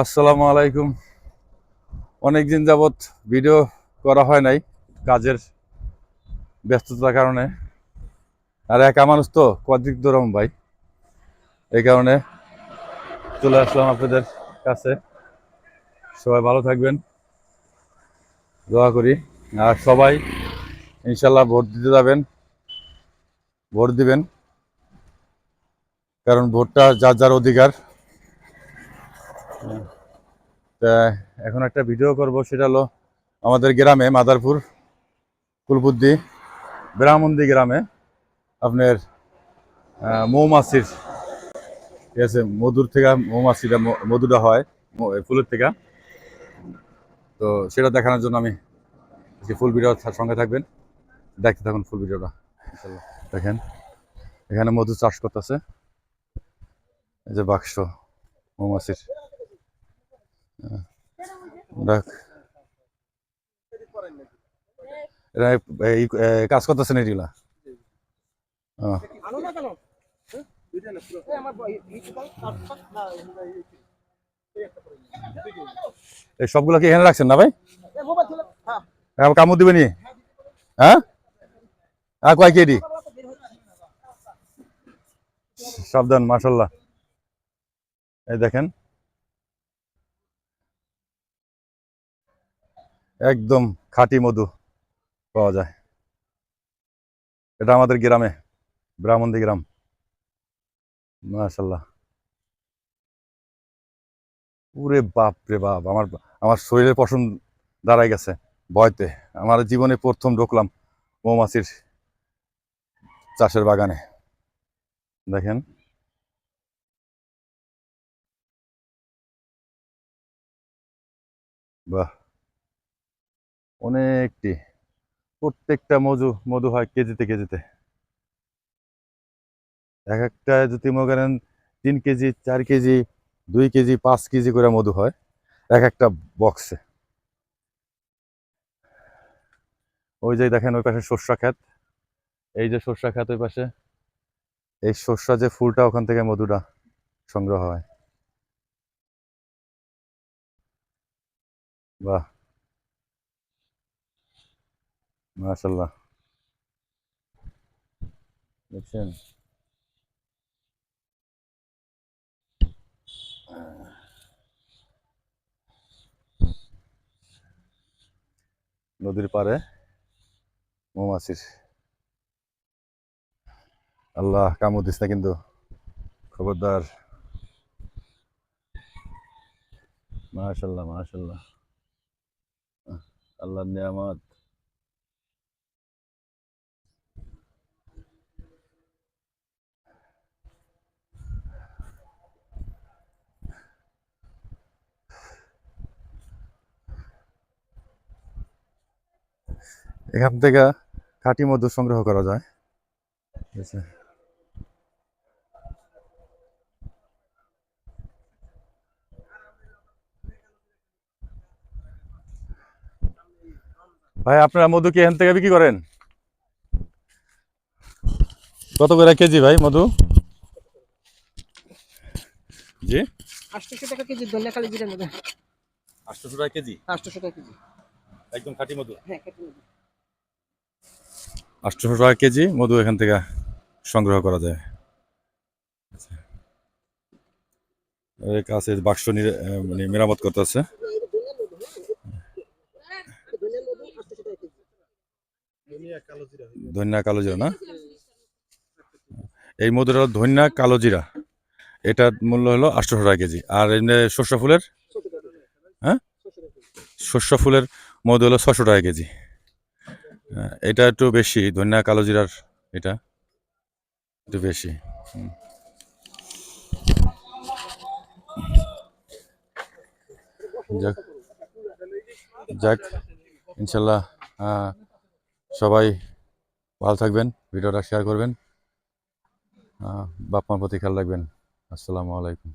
আসসালামু আলাইকুম। অনেক দিন যাবৎ ভিডিও করা হয় নাই কাজের ব্যস্ততার কারণে। আর একা মানুষ তো, কদিক দরম ভাই। এই কারণে চলে আসলাম আপনাদের কাছে। সবাই ভালো থাকবেন, দোয়া করি। আর সবাই ইনশাল্লাহ ভোট দিতে যাবেন, ভোট দিবেন। কারণ ভোটটা যার যার অধিকার তা এখন একটা ভিডিও করব, সেটা হলো আমাদের গ্রামে, মাদারপুর কুলবুদ্দি ব্রাহ্মণদি গ্রামে আপনার মৌমাছির, ঠিক আছে, মধুর থেকে মৌমাছিটা মধুটা হয় ফুলের থেকে। তো সেটা দেখানোর জন্য আমি ফুল ভিডিও সঙ্গে থাকবেন। দেখতে থাকুন ফুল ভিডিওটা দেখেন, এখানে মধু চাষ করতেছে। এই যে বাক্স, মৌমাছির। কাজ করতেছেন না কেন এই না, সবগুলো কি এখানে রাখছেন না ভাই? হ্যাঁ, এখন কামড় দিবেনি হ্যাঁ? আর কয় কেডি। সাবধান মাশাল্লাহ এই দেখেন। একদম খাঁটি মধু পাওয়া যায়। এটা আমাদের গ্রামে, ব্রাহ্মণদি গ্রাম। মাশাল্লাহ ওরে বাপ রে বাপ, আমার আমার শরীরের পশম দাঁড়াই গেছে ভয়তে। আমার জীবনে প্রথম ঢুকলাম মৌমাছির চাষের বাগানে। দেখেন। বাহ। অনেকটি। প্রত্যেকটা মধু মধু হয় কেজিতে কেজিতে। এক একটা যদি মনে করেন তিন কেজি, চার কেজি, দুই কেজি, পাঁচ কেজি করে মধু হয় এক একটা বক্সে ওই যে দেখেন ওই পাশে সর্ষা ক্ষেত। এই যে সর্ষা ক্ষেত ওই পাশে। এই সর্ষা যে ফুলটা ওখান থেকে মধুটা সংগ্রহ হয়। বাহ! মাশাল্লাহ দেখছেন? নদীর পাড়ে মৌমাছির। আল্লাহ কামড় দিস না কিন্তু। খবরদার। মাশাল্লাহ মাশাল্লাহ আল্লাহ নিয়ামত। এখান থেকে খাঁটি মধু সংগ্রহ করা যায়। ঠিক আছে ভাই আপনারা মধু কি এখান থেকে বিক্রি করেন? কত করে কেজি ভাই মধু? জি? আটশোশো টাকা কেজি জিরা টাকা কেজি? আটশোশো টাকা কেজি। একদম খাঁটি মধু? হ্যাঁ কেটে নেবে আটশোশো টাকা কেজি মধু এখান থেকে সংগ্রহ করা যায়। আচ্ছা। কাছে বাক্স আহ, মানে মেরামত করতেছে। ধনিয়া কালো জিরা না? এই মধুটা ধন্যা কালো জিরা। এটার মূল্য হলো আটশোশো টাকা কেজি। আর এমনি শস্য ফুলের হ্যাঁ? শস্য ফুলের মধু হলো ছশো টাকা কেজি। এটা একটু বেশি ধন্যা কালো জিরার এটা একটু বেশি। যাক যাক ইনশাল্লাহ আহ, সবাই ভালো থাকবেন ভিডিওটা শেয়ার করবেন। আহ, বাপ মার প্রতি খেয়াল রাখবেন। আসসালামু আলাইকুম।